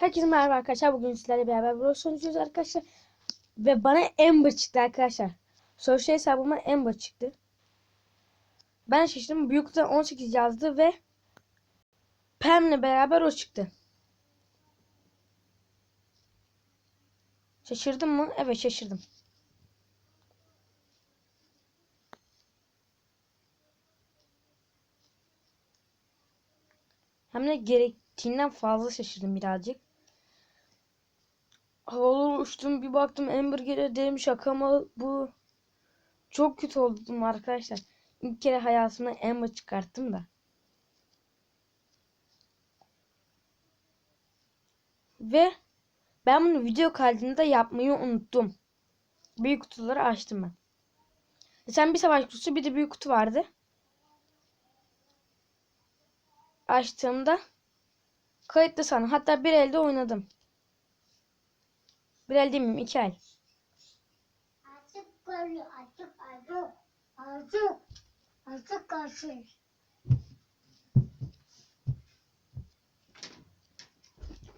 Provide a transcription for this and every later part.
Herkese merhaba arkadaşlar. Bugün sizlerle beraber Brawl sonucuyuz arkadaşlar. Ve bana Amber çıktı arkadaşlar. Social hesabıma Amber çıktı. Ben şaşırdım. Büyükten 18 yazdı ve Pam'le beraber o çıktı. Şaşırdım mı? Evet şaşırdım. Hem de gerektiğinden fazla şaşırdım birazcık. Havalı uçtum bir baktım Amber geliyor dedim şaka bu. Çok kötü oldum arkadaşlar. İlk kere hayatımda Amber çıkarttım da. Ve ben bunu video kaydında yapmayı unuttum. Büyük kutuları açtım ben. Sen bir savaş kutusu bir de büyük kutu vardı. Açtığımda kayıtlı sana. Hatta bir elde oynadım. Bir el değil miyim? İki el. Artık böyle artık artık artık artık karşı.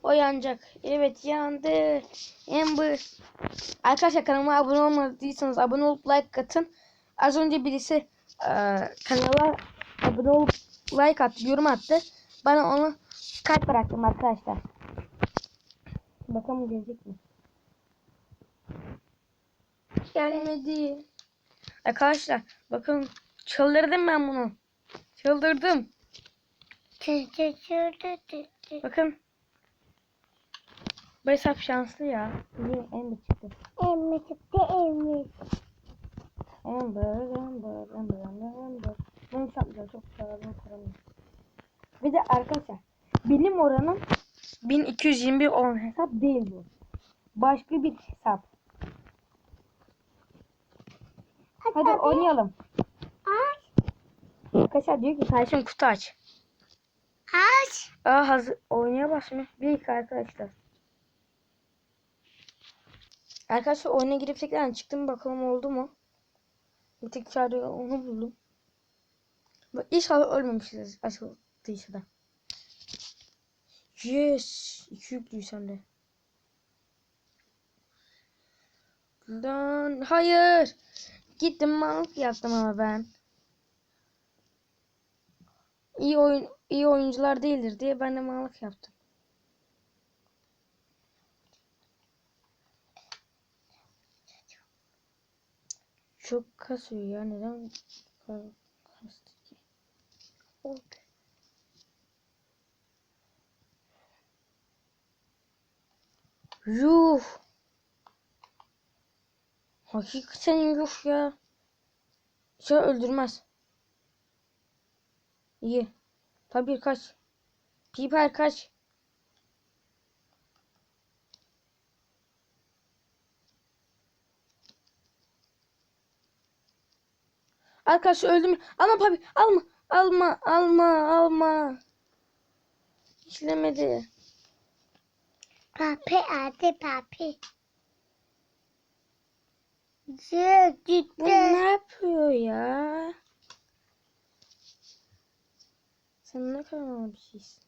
O yanacak. Evet yandı. Amber. Arkadaşlar kanalıma abone olmadıysanız abone olup like atın. Az önce birisi eee, kanala abone olup like attı, yorum attı. Bana onu kalp bıraktım arkadaşlar. Bakalım gelecek mi? Gelmedi. Arkadaşlar bakın çıldırdım ben bunu. Çıldırdım. Bakın. Bu hesap şanslı ya. Niye Amber çıktı? Emmi çıktı emmi. Amber, Amber, Amber, Amber, Amber. Bunu hesaplayacağım. Çok paranı paramı. Bir de arkadaşlar benim oranım 1221 olan hesap değil bu. Başka bir hesap. Hadi oynayalım. Aç. Arkadaşlar diyor ki kardeşim kutu aç. Aç. Aa hazır oynayamaz mı? Bir iki arkadaşlar. Arkadaşlar oyuna girip tekrar çıktım bakalım oldu mu? Bir tek çare onu buldum. Bak inşallah ölmemişiz açıldıysa da. Yes. İki yüklüyü sende. Lan hayır. Gittim manlık yaptım ama ben. İyi oyun iyi oyuncular değildir diye ben de manlık yaptım. Çok kasıyor ya neden kastı ki? Yuh. Hakikaten yuh ya. Şey öldürmez. İyi. Tabii kaç. Piper kaç. Arkadaşlar öldüm. Alma papi. Alma. Alma. Alma. Alma. İşlemedi. Papi hadi papi. Zı Bu ne yapıyor ya? Sen ne kadar bir şeysin.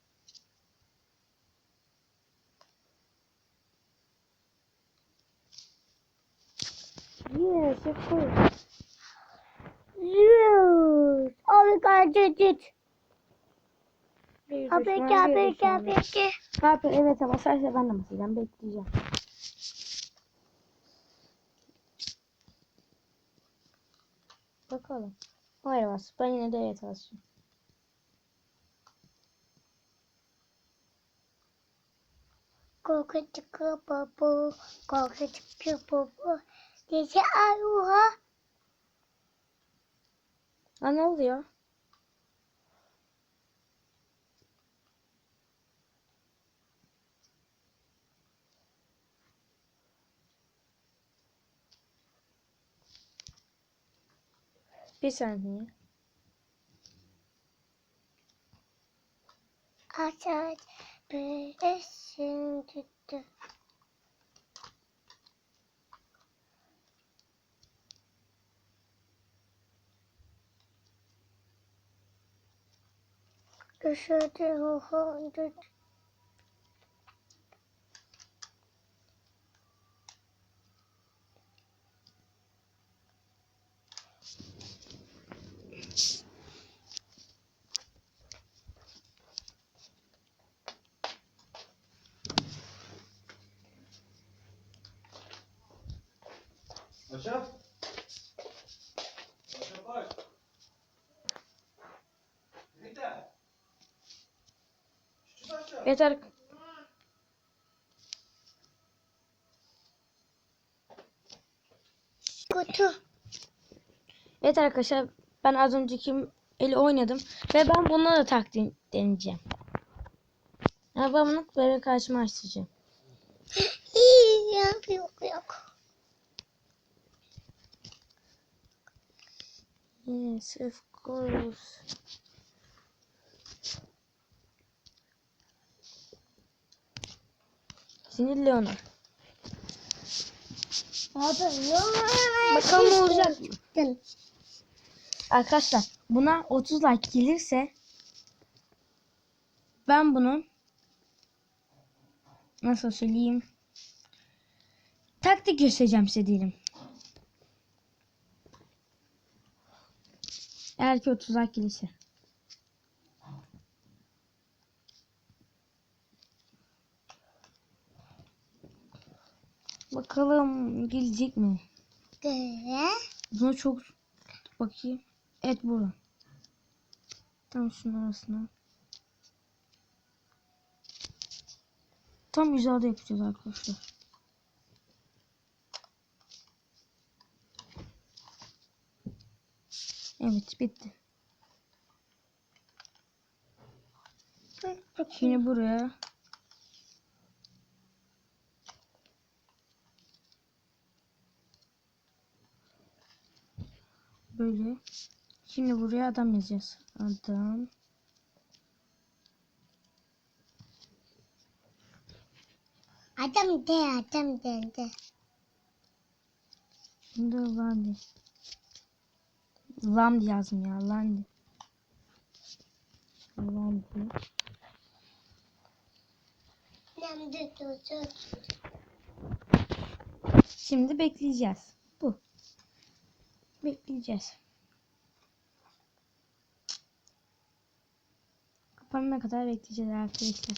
Yes, yapıyor. Yes. Abi karşı git. Bir Abi düşman, gel bir bir düşman. gel bir gel. Abi evet ama sadece ben de basacağım. Bekleyeceğim. Bakalım. Hayır bas. Ben yine de evet basacağım. Korku çıkıyor baba. Korku çıkıyor baba. Gece ayuha. Ha ne oldu ya? Bir saniye. Aç aç. Beresin tuttu. Başak. Başak baş. Yeter. Kutu. Evet arkadaşlar ben az önceki eli oynadım ve ben bununla da takdim deneyeceğim. Ya ben bunu böyle karşıma açacağım. İyi yok yok yok. Yes of course. Sinir Leona. Abi. Bakalım ne olacak. Dın. Arkadaşlar buna 30 like gelirse ben bunun nasıl söyleyeyim taktik göstereceğim size diyelim. Eğer ki 30 like gelirse. Bakalım gelecek mi? Buna çok bakayım. Evet burada. Tam şunun arasına. Tam hizada yapacağız arkadaşlar. Evet bitti. Şimdi buraya böyle. Şimdi buraya adam yazacağız. Adam. Adam de adam de de. Şimdi Landi. Landi yazdım ya. De tuzu. Şimdi bekleyeceğiz. Bu. Bekleyeceğiz. Kapanana kadar bekleyeceğiz arkadaşlar.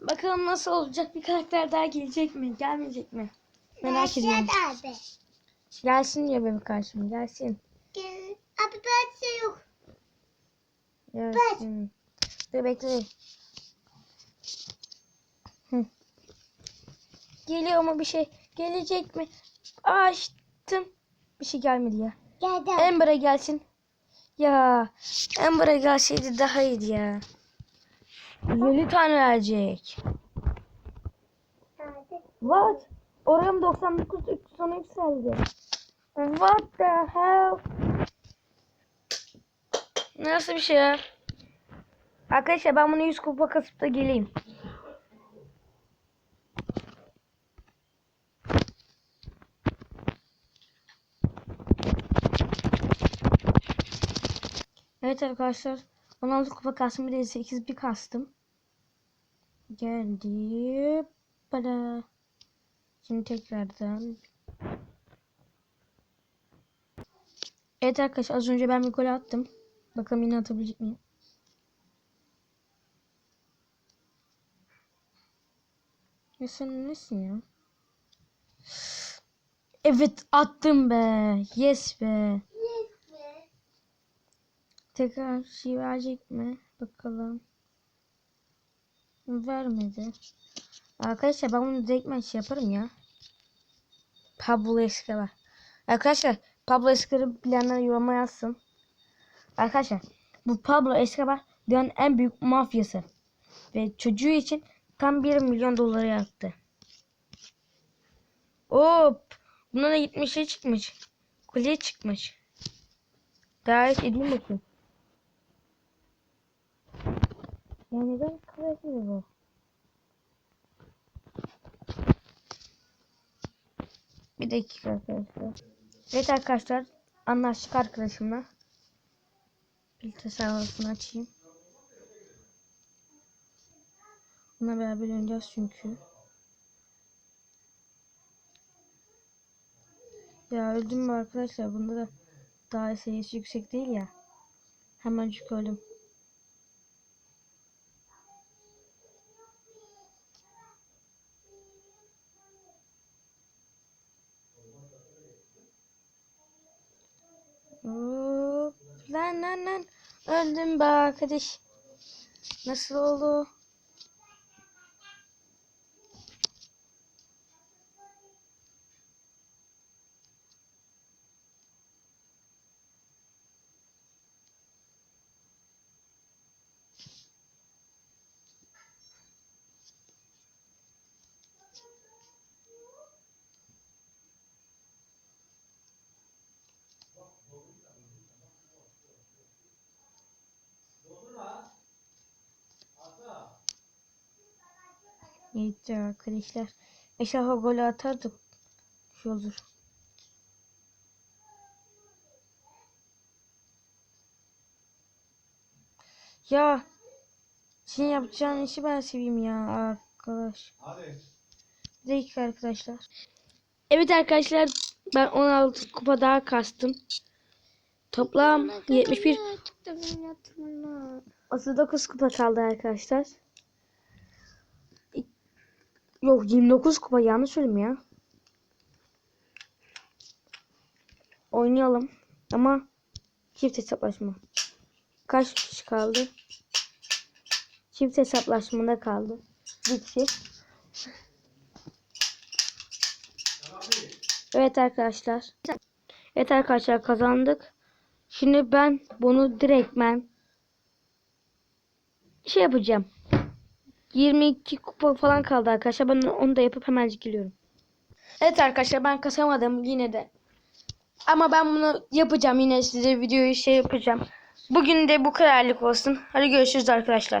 Bakalım nasıl olacak? Bir karakter daha gelecek mi? Gelmeyecek mi? Merak ediyorum. Gelsin diyor benim karşıma. Gelsin. Gel. Abi ben şey yok. Gelsin. Dur bekle. Hı. Geliyor mu bir şey? Gelecek mi? Açtım. Bir şey gelmedi ya. Geldi. Ember'a gelsin. Ya Ember'a gelseydi daha iyiydi ya. 50 tane verecek. What? Oram 99 310 yükseldi. What the hell? Nasıl bir şey ya? Arkadaşlar ben bunu 100 kupa kasıp da geleyim. Evet arkadaşlar 16 kupa kastım bir de 8 bir kastım. Geldi. Bana. Şimdi tekrardan. Evet arkadaşlar az önce ben bir gol attım. Bakalım yine atabilecek miyim? Ya sen nesin ya? Evet attım be. Yes be. Tekrar şey verecek mi? Bakalım. Vermedi. Arkadaşlar ben bunu direkt ben şey yaparım ya. Pablo Escobar. Arkadaşlar Pablo Escobar'ı bilenler yoruma yazsın. Arkadaşlar bu Pablo Escobar dünyanın en büyük mafyası. Ve çocuğu için tam 1 milyon doları yaktı. Hop. Buna da 70 şey çıkmış. Kolye çıkmış. Gayet edeyim bakayım. Ya neden kaybediyor bu? Bir dakika arkadaşlar. Evet arkadaşlar anlaştık arkadaşımla. Filtre sayfasını açayım. Buna beraber oynayacağız çünkü. Ya öldüm mü arkadaşlar? Bunda da daha seviyesi yüksek değil ya. Hemen öldüm. Hop. Lan lan lan. Öldüm be arkadaş. Nasıl oldu? İyi arkadaşlar. İnşallah gol atardık. Şey olur. Ya senin yapacağın işi ben seveyim ya arkadaş. Hadi. Bir dakika arkadaşlar. Evet arkadaşlar ben 16 kupa daha kastım. Toplam 71 39 kupa kaldı arkadaşlar. Yok 29 kupa yanlış söyledim ya. Oynayalım. Ama çift hesaplaşma. Kaç kişi kaldı? Çift hesaplaşmada kaldı. Bir kişi. Evet arkadaşlar. Evet arkadaşlar kazandık. Şimdi ben bunu direktmen şey yapacağım. 22 kupa falan kaldı arkadaşlar. Ben onu da yapıp hemen geliyorum. Evet arkadaşlar ben kasamadım yine de. Ama ben bunu yapacağım yine size videoyu şey yapacağım. Bugün de bu kadarlık olsun. Hadi görüşürüz arkadaşlar.